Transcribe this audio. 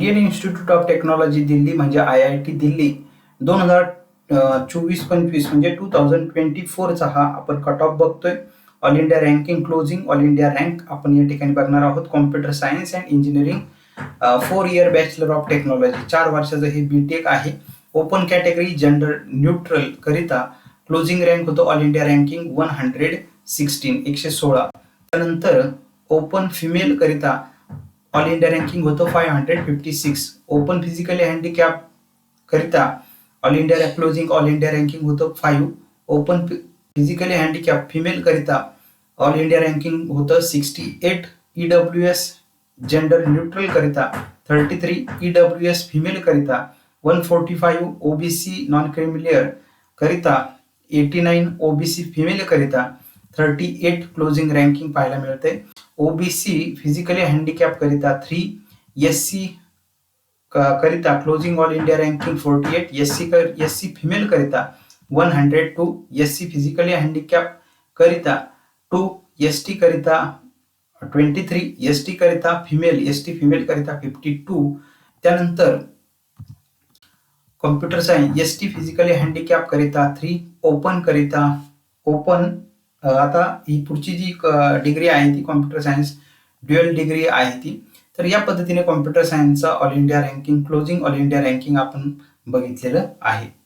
Indian institute of technology Delhi म्हणजे I I T Delhi. दोन हजार चोवीस पंचवीस म्हणजे टू थाउजंड ट्वेंटी फोरचा हा आपण कट ऑफ बघतोय. All India ranking closing all India rank आपण या ठिकाणी बघणार आहोत. Computer science and engineering four year bachelor of technology चार वर्षाचं हे बी टेक आहे. ओपन कॅटेगरी जनरल न्यूट्रल करिता क्लोजिंग रँक होतो all India ranking one hundred sixteen एकशे सोळा. त्यानंतर ओपन फिमेल करिता ऑल इंडिया रँकिंग होतं five hundred fifty six open physically handicap करिता all India closing all India ranking होतं five open physically handicap female करिता all India ranking होतं sixty eight E W S gender neutral करिता thirty three E W S female करिता one forty five OBC non creamy layer करिता eighty nine OBC female करिता thirty eight closing ranking पाहायला मिळते. OBC physically handicap करिता three S C करिता closing all India ranking forty eight S C S C female करिता one hundred two S C physically handicap करिता two S T करिता twenty three S T करिता female S T female करिता fifty two त्यानंतर computer science S T physically handicap करिता three open करिता open आता ही पुढची जी डिग्री आहे ती कॉम्प्युटर सायन्स ड्युअल डिग्री आहे ती. तर या पद्धतीने computer सायन्सचा all India ranking closing all India ranking आपण बघितलेलं आहे.